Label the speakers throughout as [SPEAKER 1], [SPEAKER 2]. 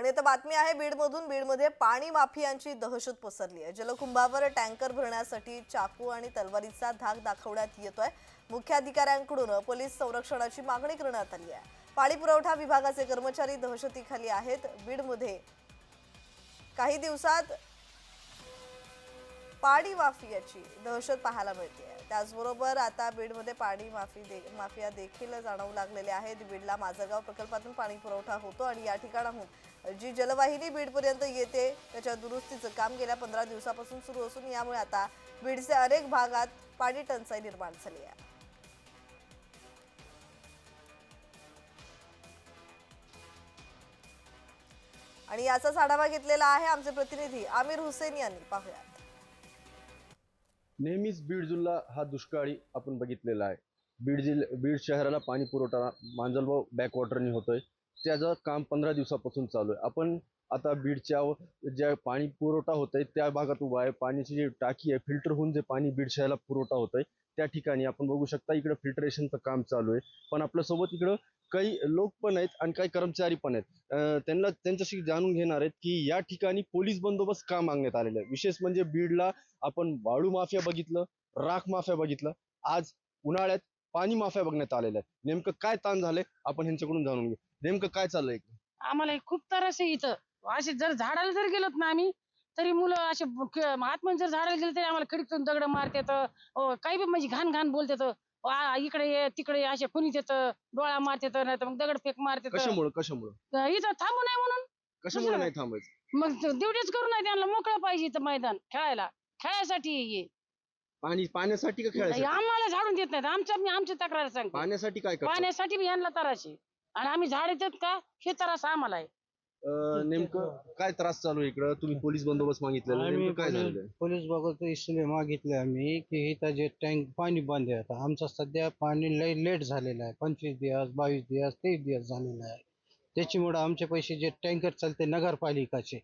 [SPEAKER 1] आणि आता बातमी आहे बीडमधून बीडमध्ये पाणी माफियांची दहशत पसरली आहे. जलकुंभावर टँकर भरण्यासाठी चाकू आणि तलवारीचा धाक दाखवण्यात येतोय. मुख्याधिकाऱ्यांकडून पोलीस संरक्षणाची मागणी करण्यात आली आहे. पाणी पुरवठा विभागाचे कर्मचारी दहशतीखाली आहेत. बीडमध्ये काही दिवसात पाणी माफियाची दहशत पाहायला मिळते. त्याचबरोबर आता बीडमध्ये पाणी माफी दे माफिया देखील जाणवू लागलेले आहेत. बीडला माझरगाव प्रकल्पातून पाणी पुरवठा होतो आणि या ठिकाणाहून जी जलवाहिनी बीडपर्यंत येते त्याच्या दुरुस्तीचं काम गेल्या पंधरा दिवसापासून सुरू असून यामुळे आता बीडचे अनेक भागात पाणी टंचाई निर्माण झाली आहे. आणि याचाच आढावा घेतलेला आहे आमचे प्रतिनिधी आमिर हुसेन यांनी. पाहूया
[SPEAKER 2] नेहमीच बीड जिल्हा हा दुष्काळी आपण बघितलेला आहे. बीड जिल्ह बीड शहराला पाणी पुरवठा मांजलगाव बॅकवॉटरनी होतोय. त्याचं काम पंधरा दिवसापासून चालू आहे. आपण आता बीडच्या ज्या पाणी पुरवठा होत आहे त्या भागात उभा आहे. पाण्याची जी टाकी आहे फिल्टर होऊन जे पाणी बीड शहराला पुरवठा होत आहे त्या ठिकाणी आपण बघू शकता इकडं फिल्टरेशनचं काम चालू आहे. पण आपल्यासोबत इकडं काही लोक पण आहेत आणि काही कर्मचारी पण आहेत. त्यांना त्यांच्याशी जाणून घेणार आहेत की या ठिकाणी पोलीस बंदोबस्त का मागण्यात आलेला आहे? विशेष म्हणजे बीडला आपण वाळू माफिया बघितलं राख माफिया बघितलं आज उन्हाळ्यात पाणी माफिया बघण्यात आलेल्या आहेत नेमकं काय ताण झालंय? आपण ह्यांच्याकडून जाणून घेऊ. नेमकं काय चाललंय
[SPEAKER 3] आम्हाला खूप त्रास आहे इथं. असे जर झाडाला जर गेलोत ना आम्ही तरी मुलं असे क- आतमध्ये जर झाडाला गेले तरी आम्हाला खिडकीतून दगड मारतात. काही बी म्हणजे घाण घाण बोलतात. आ, इकडे ये तिकडे ये असे कुणी देत डोळा मारतात नाही तर मग दगड फेक मारतात.
[SPEAKER 2] कशामुळं कशामुळं?
[SPEAKER 3] इथं थांबू नये म्हणून.
[SPEAKER 2] कशामुळे नाही थांबायचं?
[SPEAKER 3] मग ड्युटीच करू नाही त्यांना मोकळं पाहिजे इथं मैदान खेळायला. खेळायसाठी ये.
[SPEAKER 2] पाणी पाण्यासाठी का खेळायचं
[SPEAKER 3] आम्हाला झाडून देत नाहीत. आमच्या मी आमची तक्रार सांगतो.
[SPEAKER 2] पाण्यासाठी काय करतात?
[SPEAKER 3] पाण्यासाठी बी यांना आहे आणि आम्ही झाड देत का? हे त्रास आम्हाला आहे.
[SPEAKER 2] अं, नेमकं काय त्रास चालू आहे इकडं? तुम्ही पोलीस बंदोबस्त मागितलेला
[SPEAKER 4] आम्ही
[SPEAKER 2] नेमकं काय
[SPEAKER 4] पोलीस
[SPEAKER 2] झालेलं आहे?
[SPEAKER 4] पोलीस बघतो इसलिए मागितले आम्ही की इथं जे टँक पाणी बंद आहे. आता आमचं सध्या पाणी लय लेट झालेलं आहे. पंचवीस दिवस बावीस दिवस तेवीस दिवस झालेलं आहे. त्याच्यामुळं आमचे पैसे जे टँकर चालते नगरपालिकाचे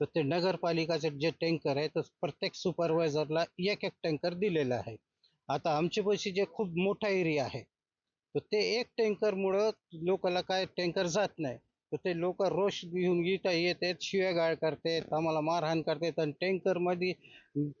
[SPEAKER 4] तर ते नगरपालिकाचे जे टँकर आहे तर प्रत्येक सुपरवायझरला एक एक टँकर दिलेला आहे. आता आमचे पैसे जे खूप मोठा एरिया आहे तर ते एक टँकरमुळं लोकांना काय टँकर जात नाही. तर ते लोक रोष घेऊन इथं येतात शिव्या गाळ करतात आम्हाला मारहाण करतात आणि टँकरमध्ये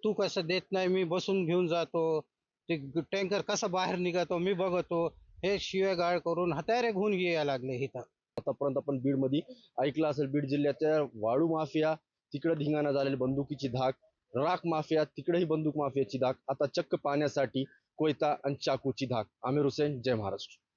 [SPEAKER 4] तू कसं देत नाही मी बसून घेऊन जातो. ते टँकर कसा बाहेर निघतो मी बघतो. हे शिव्या गाळ करून हत्यारे घेऊन यायला लागले इथं.
[SPEAKER 2] आतापर्यंत आपण बीडमध्ये ऐकलं असेल बीड जिल्ह्याच्या वाळू माफिया तिकडे धिंगाणा झालेली बंदुकीची धाक राख माफिया तिकडेही बंदूक माफियाची धाक आता चक्क पाण्यासाठी कोयता आणि चाकूची धाक. आमिर हुसेन जय महाराष्ट्र.